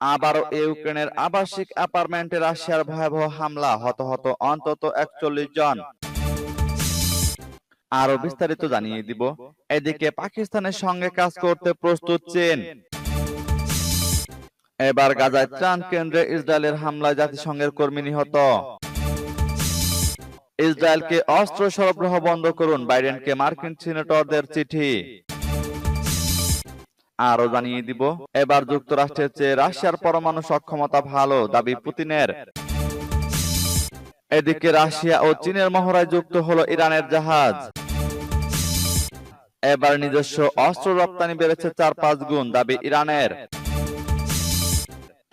আবারও ইউক্রেনের আবাসিক অ্যাপার্টমেন্টে রাশিয়ার ভয়াবহ হামলা হতাহত অন্তত একচল্লিশ জন। আরও বিস্তারিত জানিয়ে দিব। এদিকে পাকিস্তানের সঙ্গে কাজ করতে প্রস্তুত চীন। এবার গাজায় ত্রাণ কেন্দ্রে ইসরায়েলের হামলায় জাতিসংঘের কর্মী নিহত। ইসরায়েলকে অস্ত্র সরবরাহ বন্ধ করুন বাইডেনকে মার্কিন সিনেটরদের চিঠি। আরও জানিয়ে দিব। এবার যুক্তরাষ্ট্রের চেয়ে রাশিয়ার পরমাণু সক্ষমতা ভালো দাবি পুতিনের। এদিকে রাশিয়া ও চীনের মহড়ায় যুক্ত হলো ইরানের জাহাজ। এবার নিজস্ব অস্ত্র রপ্তানি বেড়েছে চার পাঁচ গুণ দাবি ইরানের।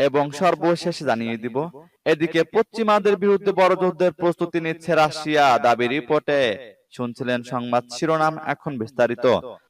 এবং সর্বশেষ জানিয়ে দিব, এদিকে পশ্চিমাদের বিরুদ্ধে বড় যুদ্ধের প্রস্তুতি নিচ্ছে রাশিয়া, দাবি রিপোর্টে। শুনছিলেন সংবাদ শিরোনাম এখন বিস্তারিত।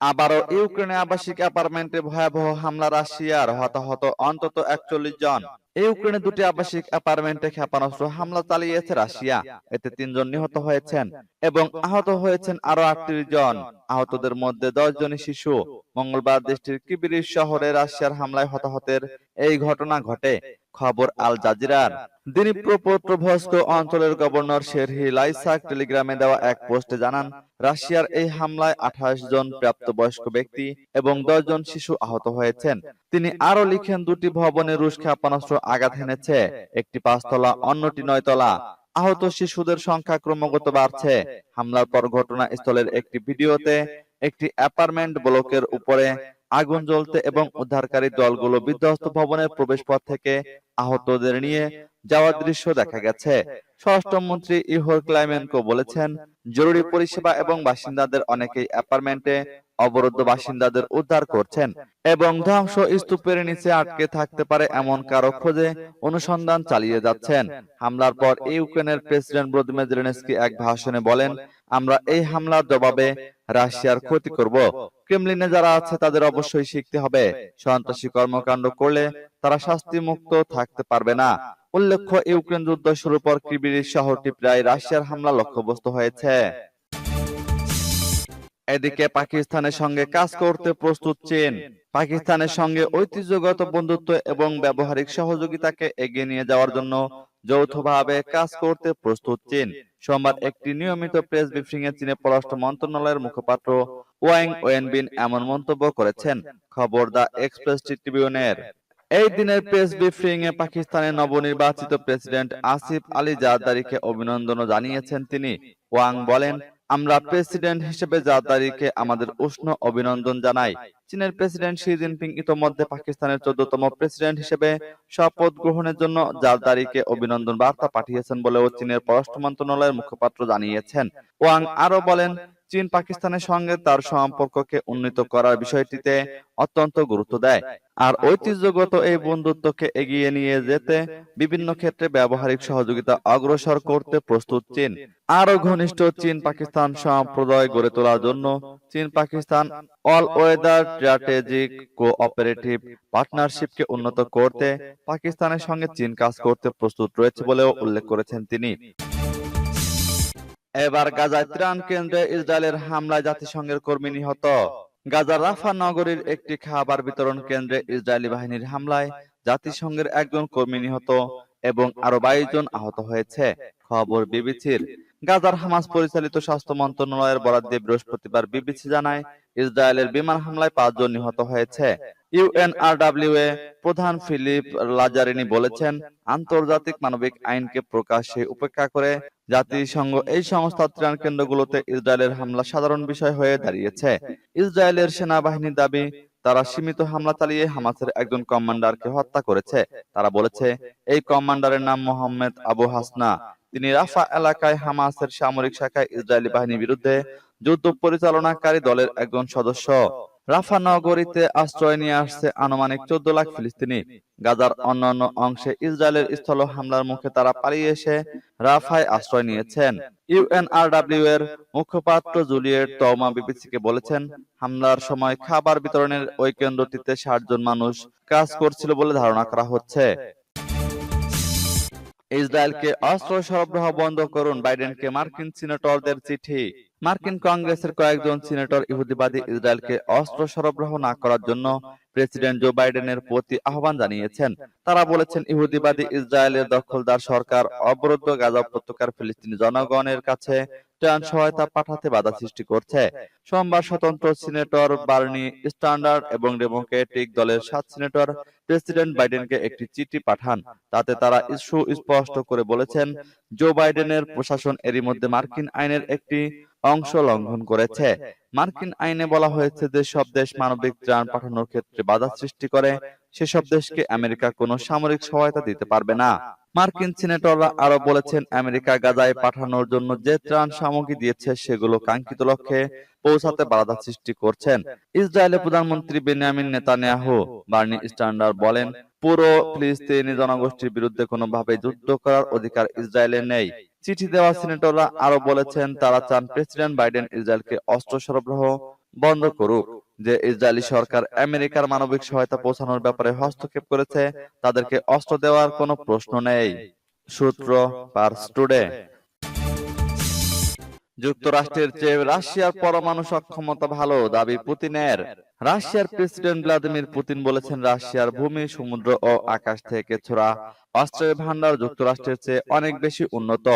আবারও ইউক্রেনে আবাসিক অ্যাপার্টমেন্টে ভয়াবহ হামলা রাশিয়ার হতাহত অন্তত একচল্লিশ জন। ইউক্রেনে দুটি আবাসিক অ্যাপার্টমেন্টে ক্ষেপণাস্ত্র হামলা চালিয়েছে রাশিয়া। এতে তিনজন নিহত হয়েছেন এবং আহত হয়েছেন আরও আটত্রিশ জন। আহতদের মধ্যে দশ জনই শিশু। মঙ্গলবার দেশটির কিবিরিস শহরে রাশিয়ার হামলায় হতাহতের এই ঘটনা ঘটে। খবর আল জাজিরার। দিনিপ্রপত্রভস্ক অঞ্চলের গভর্নর শেরহি লাইসাক টেলিগ্রামে দেওয়া এক পোস্টে জানান রাশিয়ার এই হামলায় আঠাশ জন প্রাপ্তবয়স্ক ব্যক্তি এবং দশ জন শিশু আহত হয়েছেন। তিনি আরও লিখেন দুটি ভবনে রুশ ক্ষেপণাস্ত্র আঘাত হেনেছে একটি পাঁচতলা অন্যটি নয়তলা। আহত শিশুদের সংখ্যা ক্রমাগত বাড়ছে। হামলার পর ঘটনাস্থলের একটি ভিডিওতে একটি অ্যাপার্টমেন্ট ব্লকের উপরে আগুন জ্বলতে এবং উদ্ধারকারী দলগুলো বিধ্বস্ত ভবনের প্রবেশপথ থেকে আহতদের নিয়ে যাওয়ার দৃশ্য দেখা গেছে। স্বরাষ্ট্রমন্ত্রী ইহোর ক্লাইমেনকো বলেছেন, জরুরি পরিষেবা এবং বাসিন্দাদের অনেকেই অ্যাপার্টমেন্টে অবরুদ্ধ বাসিন্দাদের উদ্ধার করছেন এবং ধ্বংস স্তূপের নিচে আটকে থাকতে পারে এমন কারও খোঁজে অনুসন্ধান চালিয়ে যাচ্ছেন। হামলার পর ইউক্রেনের প্রেসিডেন্ট ভ্লাদিমির জেলেনস্কি এক ভাষণে বলেন আমরা এই হামলার জবাবে রাশিয়ার ক্ষতি করব। ক্রেমলিনে যারা আছে তাদের অবশ্যই শিখতে হবে। সন্ত্রাসী কর্মকাণ্ড করলে তারা শাস্তি মুক্ত থাকতে পারবে না। উল্লেখ্য ইউক্রেন যুদ্ধ শুরুর পর কিবিরির শহরটি প্রায় রাশিয়ার হামলা লক্ষ্যবস্তু হয়েছে। এদিকে পাকিস্তানের সঙ্গে কাজ করতে প্রস্তুত চীন। পাকিস্তানের সঙ্গে ঐতিহ্যগত বন্ধুত্ব এবং ব্যবহারিক সহযোগিতাকে এগিয়ে নিয়ে যাওয়ার জন্য যৌথভাবে কাজ করতে প্রস্তুত চীন। সোমবার একটি নিয়মিত প্রেস ব্রিফিং এ চীনের পররাষ্ট্র মন্ত্রণালয়ের মুখপাত্র ওয়াং ওয়েনবিন এমন মন্তব্য করেছেন। খবর দা এক্সপ্রেস ট্রিবিউনের। এই দিনের প্রেস ব্রিফিং এ পাকিস্তানের নবনির্বাচিত প্রেসিডেন্ট আসিফ আলী জারদারিকে অভিনন্দন জানিয়েছেন তিনি। ওয়াং বলেন আমরা প্রেসিডেন্ট হিসেবে জারদারিকে আমাদের উষ্ণ অভিনন্দন জানাই। চীনের প্রেসিডেন্ট শি জিনপিং ইতোমধ্যে পাকিস্তানের চোদ্দতম প্রেসিডেন্ট হিসেবে শপথ গ্রহণের জন্য জারদারিকে অভিনন্দন বার্তা পাঠিয়েছেন বলেও চীনের পররাষ্ট্র মন্ত্রণালয়ের মুখপাত্র জানিয়েছেন। ওয়াং আরও বলেন চীন পাকিস্তানের সঙ্গে তার সম্পর্ককে উন্নীত করার বিষয়টিতে অত্যন্ত গুরুত্ব দেয় আর ঐতিহ্যগত এই বন্ধুত্বকে এগিয়ে নিয়ে যেতে বিভিন্ন ক্ষেত্রে ব্যবহারিক সহযোগিতা অগ্রসর করতে প্রস্তুত চীন। আরও ঘনিষ্ঠ চীন পাকিস্তান সম্প্রদায় গড়ে তোলার জন্য চীন Pakistan all weather strategic cooperative পার্টনারশিপকে উন্নত করতে পাকিস্তানের সঙ্গে চীন কাজ করতে প্রস্তুত রয়েছে বলেও উল্লেখ করেছেন তিনি। এবার গাজায় ত্রাণ কেন্দ্রে ইসরায়েলের হামলায় জাতিসংঘের কর্মী নিহত। গাজার রাফা নগরীর একটি খাবার বিতরণ কেন্দ্রে ইসরায়েলি বাহিনীর হামলায় জাতিসংঘের একজন কর্মী নিহত এবং আরও বাইশ জন আহত হয়েছে। খবর বিবিসির। গাজার হামাস পরিচালিত স্বাস্থ্য মন্ত্রণালয়ের বরাদ দিয়ে বৃহস্পতিবার বিবিসি জানায় ইসরায়েলের বিমান হামলায় পাঁচজন নিহত হয়েছে। ইউএনআরডব্লিউ এ প্রধান ফিলিপ লাজারিনি বলেছেন আন্তর্জাতিক মানবিক আইনকে প্রকাশ্যে উপেক্ষা করে জাতিসংঘ এই সংস্থার ত্রাণ কেন্দ্রগুলোতে ইসরায়েলের হামলা সাধারণ বিষয় হয়ে দাঁড়িয়েছে। ইসরায়েলের সেনাবাহিনীর দাবি তারা সীমিত হামলা চালিয়ে হামাসের একজন কমান্ডারকে হত্যা করেছে। তারা বলেছে এই কমান্ডারের নাম মোহাম্মদ আবু হাসনা। তিনি রাফা এলাকায় হামাসের সামরিক শাখায় ইসরায়েলি বাহিনীর বিরুদ্ধে যুদ্ধ পরিচালনাকারী দলের একজন সদস্য। রাফা নগরীতে আশ্রয় নিয়ে আসছে আনুমানিক চোদ্দ লাখ ফিলিস্তিনি। গাজার অন্যান্য অংশে ইসরায়েলের স্থল হামলার মুখে তারা পালিয়ে এসে রাফায় আশ্রয় নিয়েছেন। ইউএনআরডব্লিউ এর মুখপাত্র জুলিয়েট তৌমা বিবিসিকে বলেছেন, হামলার সময় খাবার বিতরণের ওই কেন্দ্রটিতে ষাট জন মানুষ কাজ করছিল বলে ধারণা করা হচ্ছে। ইসরায়েলকে অস্ত্র সরবরাহ বন্ধ করুন বাইডেনকে মার্কিন সিনেটরদের চিঠি। মার্কিন কংগ্রেসের কয়েকজন সিনেটর ইহুদিবাদী ইসরায়েলকে অস্ত্র সরবরাহ না করার জন্য প্রেসিডেন্ট জো বাইডেনের প্রতি আহ্বান জানিয়েছেন। তারা বলেছেন ইহুদিবাদী ইসরায়েলের দখলদার সরকার অবরুদ্ধ গাজা উপত্যকার ফিলিস্তিনি জনগণের কাছে ত্রাণ সহায়তা পাঠাতে বাধা সৃষ্টি করছে। সোমবার স্বতন্ত্র সিনেটর বার্নি স্ট্যান্ডার্ড এবং ডেমোক্রেটিক দলের সাত সিনেটর প্রেসিডেন্ট বাইডেনকে একটি চিঠি পাঠান। তাতে তারা ইস্যু স্পষ্ট করে বলেছেন, জো বাইডেনের প্রশাসন এরই মধ্যে মার্কিন আইনের একটি অংশ লঙ্ঘন করেছে। মার্কিন আইনে বলা হয়েছে যে সব দেশ মানবিক ত্রাণ পাঠানোর ক্ষেত্রে বাধা সৃষ্টি করে। সেসব দেশকে আমেরিকা কোনো সামরিক সহায়তা দিতে পারবে না। মার্কিন সিনেটররা আরও বলেছেন আমেরিকা গাজায় পাঠানোর জন্য যে ত্রাণ সামগ্রী দিয়েছে সেগুলো কাঙ্ক্ষিত লক্ষ্যে পৌঁছাতে বাধা সৃষ্টি করছেন। ইসরায়েলের প্রধানমন্ত্রী বেনিয়ামিন নেতানিয়াহু বার্নি স্ট্যান্ডার্ড বলেন পুরো ফিলিস্তিনি জনগোষ্ঠীর বিরুদ্ধে কোনোভাবে যুদ্ধ করার অধিকার ইসরায়েলের নেই। চিঠি দেওয়া সিনেটররা আরও বলেছেন তারা চান প্রেসিডেন্ট বাইডেন ইসরায়েলকে অস্ত্র সরবরাহ বন্ধ করুক। যে ইসরায়েলি সরকার আমেরিকার মানবিক সহায়তা পৌঁছানোর ব্যাপারে হস্তক্ষেপ করেছে তাদেরকে অস্ত্র দেওয়ার কোনো প্রশ্ন নেই। সূত্র পার্স টুডে যুক্তরাষ্ট্রের চেয়ে রাশিয়ার পরমাণু সক্ষমতা ভালো দাবি পুতিনের। রাশিয়ার প্রেসিডেন্ট ভ্লাদিমির পুতিন বলেছেন রাশিয়ার ভূমি সমুদ্র ও আকাশ থেকে ছোড়া অস্ত্রের ভান্ডার যুক্তরাষ্ট্রের চেয়ে অনেক বেশি উন্নত।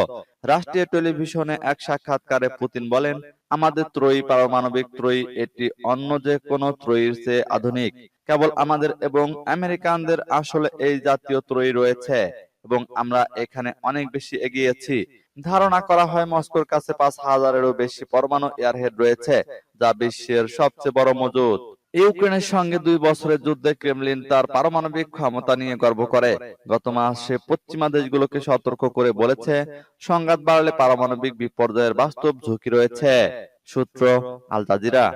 রাষ্ট্রীয় টেলিভিশনে এক সাক্ষাৎকারে পুতিন বলেন আমাদের ত্রয়ী পারমাণবিক ত্রয়ী, এটি অন্য যে কোনো ত্রয়ীর চেয়ে আধুনিক। কেবল আমাদের এবং আমেরিকানদের আসলে এই জাতীয় ত্রয়ী রয়েছে, এবং আমরা এখানে অনেক বেশি এগিয়েছি। ধারণা করা হয় মস্কোর কাছে পাঁচ হাজারেরও বেশি পরমাণু এয়ারহেড রয়েছে, যা বিশ্বের সবচেয়ে বড় মজুদ। ইউক্রেনের সঙ্গে দুই বছরের যুদ্ধে ক্রেমলিন তার পারমাণবিক ক্ষমতা নিয়ে গর্ব করে। গত মাসে পশ্চিমা দেশগুলোকে সতর্ক করে বলেছে, সংঘাত বাড়লে পারমাণবিক বিপর্যয়ের বাস্তব ঝুঁকি রয়েছে, সূত্র আল জাজিরা।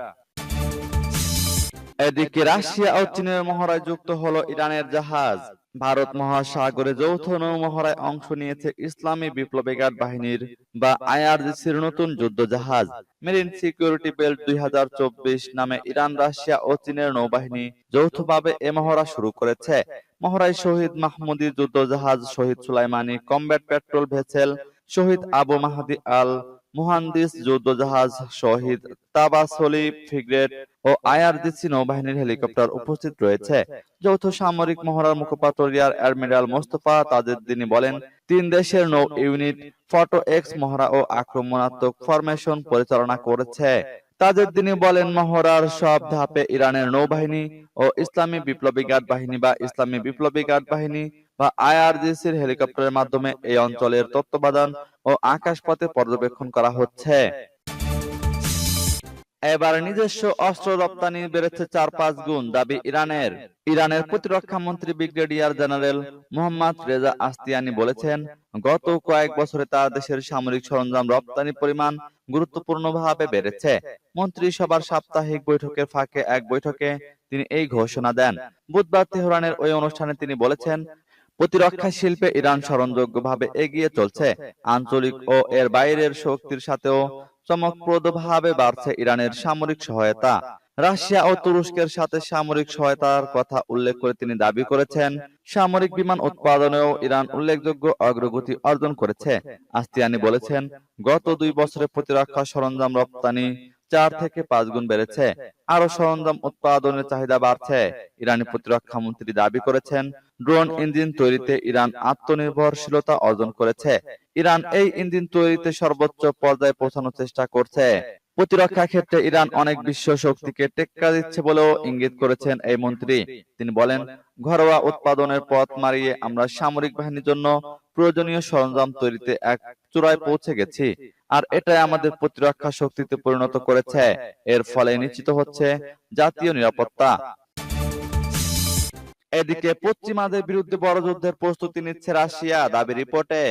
এদিকে রাশিয়া ও চীনের মহড়ায় যুক্ত হলো ইরানের জাহাজ। ভারত মহাসাগরে যৌথ নৌ মহড়ায় অংশ নিয়েছে ইসলামী বিপ্লবী গার্ড বাহিনীর বা আইআরজিসির নতুন যুদ্ধ জাহাজ। মেরিন সিকিউরিটি বেল্ট দুই হাজার চব্বিশ নামে ইরান রাশিয়া ও চীনের নৌবাহিনী যৌথভাবে এ মহড়া শুরু করেছে। মহড়ায় শহীদ মাহমুদি যুদ্ধ জাহাজ শহীদ সুলাইমানি কমব্যাট পেট্রোল ভেসেল শহীদ আবু মাহাদি আল মুহান্দিস যুদ্ধ জাহাজ শহীদ তাবাসলি ফ্রিগেট ও আইআরজিসি নৌবাহিনীর হেলিকপ্টার উপস্থিত রয়েছে। যৌথ সামরিক মহড়ার মুখপাত্র রিয়ার অ্যাডমিরাল মোস্তফা তাজউদ্দিন বলেন, তিন দেশের নৌ ইউনিট ফটো এক্স মহড়া ও আক্রমণাত্মক ফরমেশন পরিচালনা করেছে। তাজউদ্দিন বলেন, মহড়ার সব ধাপে ইরানের নৌবাহিনী ও ইসলামী বিপ্লবী গার্ড বাহিনী বা ইসলামী বিপ্লবী গার্ড বাহিনী বা আইআরজিসির হেলিকপ্টারের মাধ্যমে এই অঞ্চলের তত্ত্বাবধান ও আকাশপথে পর্যবেক্ষণ করা হচ্ছে। এবার নিজস্ব অস্ত্র রপ্তানি বেড়েছে চার পাঁচ গুণ, দাবি ইরানের। ইরানের প্রতিরক্ষা মন্ত্রী brigadier general Mohammad Reza Ashtiani বলেছেন, গত কয়েক বছরে তার দেশের সামরিক সরঞ্জাম রপ্তানি পরিমাণ গুরুত্বপূর্ণভাবে বেড়েছে। মন্ত্রিসভার সাপ্তাহিক বৈঠকের ফাঁকে এক বৈঠকে তিনি এই ঘোষণা দেন। বুধবার তেহরানের ওই অনুষ্ঠানে তিনি বলেছেন প্রতিরক্ষা শিল্পে ইরান স্মরণযোগ্যভাবে এগিয়ে চলছে। আঞ্চলিক ও এর বাইরের শক্তির সাথেও চমকপ্রদভাবে বাড়ছে ইরানের সামরিক সহায়তা। রাশিয়া ও তুরস্কের সাথে সামরিক সহায়তার কথা উল্লেখ করে তিনি দাবি করেছেন, সামরিক বিমান উৎপাদনেও ইরান উল্লেখযোগ্য অগ্রগতি অর্জন করেছে। আস্তিয়ানি বলেছেন, গত দুই বছরে প্রতিরক্ষা সরঞ্জাম রপ্তানি চার থেকে পাঁচ গুণ বেড়েছে। আরও সরঞ্জাম উৎপাদনের চাহিদা বাড়ছে। ইরানি প্রতিরক্ষা মন্ত্রী দাবি করেছেন ড্রোন ইঞ্জিন তৈরিতে ইরান আত্মনির্ভরশীলতা অর্জন করেছে। ইরান এই ইঞ্জিন তৈরিতে সর্বোচ্চ পর্যায়ে পৌঁছানোর চেষ্টা করছে। প্রতিরক্ষা ক্ষেত্রে ইরান অনেক বিশ্ব শক্তিকে টেক্কা দিচ্ছে বলেও ইঙ্গিত করেছেন এই মন্ত্রী। তিনি বলেন ঘরোয়া উৎপাদনের পথ মারিয়ে আমরা সামরিক বাহিনীর জন্য প্রয়োজনীয় সরঞ্জাম তৈরিতে এক চূড়ায় পৌঁছে গেছি। আর এটাই আমাদের প্রতিরক্ষা শক্তিতে পরিণত করেছে। এর ফলে নিশ্চিত হচ্ছে জাতীয় নিরাপত্তা এদিকে পশ্চিমাদের বিরুদ্ধে বড় যুদ্ধের প্রস্তুতি নিচ্ছে রাশিয়া দাবি রিপোর্টে।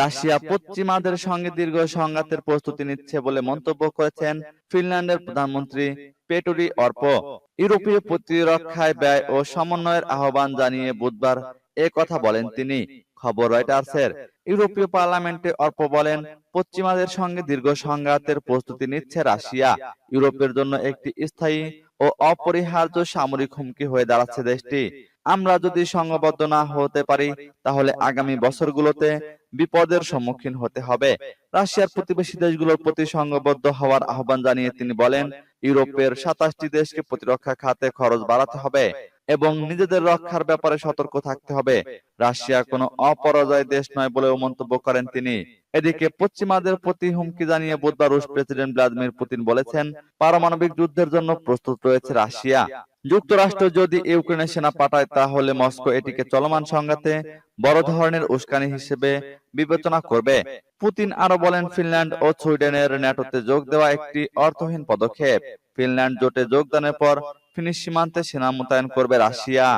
রাশিয়া পশ্চিমাদের সঙ্গে দীর্ঘ সংঘাতের প্রস্তুতি নিচ্ছে বলে মন্তব্য করেছেন ফিনল্যান্ডের প্রধানমন্ত্রী পেটুরি অর্প। ইউরোপীয় প্রতিরক্ষায় ব্যয় ও সমন্বয়ের আহ্বান জানিয়ে বুধবার এ কথা বলেন তিনি। খবর রয়টার্সের ইউরোপীয় পার্লামেন্টে অর্প বলেন পশ্চিমাদের সঙ্গে দীর্ঘ সংঘাতের প্রস্তুতি নিচ্ছে রাশিয়া। ইউরোপের জন্য একটি স্থায়ী ও অপরিহার্য সামরিক হুমকি হয়ে দাঁড়াচ্ছে দেশটি আমরা যদি সংঘবদ্ধ না হতে পারি, তাহলে আগামী বছরগুলোতে বিপদের সম্মুখীন হতে হবে। রাশিয়ার প্রতিবেশী দেশগুলোর প্রতি সংঘবদ্ধ হওয়ার আহ্বান জানিয়ে তিনি বলেন, ইউরোপের সাতাশটি দেশকে প্রতিরক্ষা খাতে খরচ বাড়াতে হবে এবং নিজেদের রক্ষার ব্যাপারে সতর্ক থাকতে হবে। রাশিয়া কোনো অপরাজয় দেশ নয় বলেও মন্তব্য করেন তিনি। এদিকে পশ্চিমাদের প্রতি হুমকি জানিয়ে বুধবার রুশ প্রেসিডেন্ট ভ্লাদিমির পুতিন বলেছেন, পারমাণবিক যুদ্ধের জন্য প্রস্তুত রয়েছে রাশিয়া। যুক্তরাষ্ট্র যদি ইউক্রেনে সেনা পাঠায়, তাহলে মস্কো এটিকে চলমান সংঘাতে বড় ধরনের উস্কানি হিসেবে বিবেচনা করবে। পুতিন আরও বলেন, ফিনল্যান্ড ও সুইডেনের ন্যাটোতে যোগ দেওয়া একটি অর্থহীন পদক্ষেপ। ফিনল্যান্ড জোটে যোগদানের পর ফিনিশ সীমান্তে সেনা মোতায়েন করবে রাশিয়া।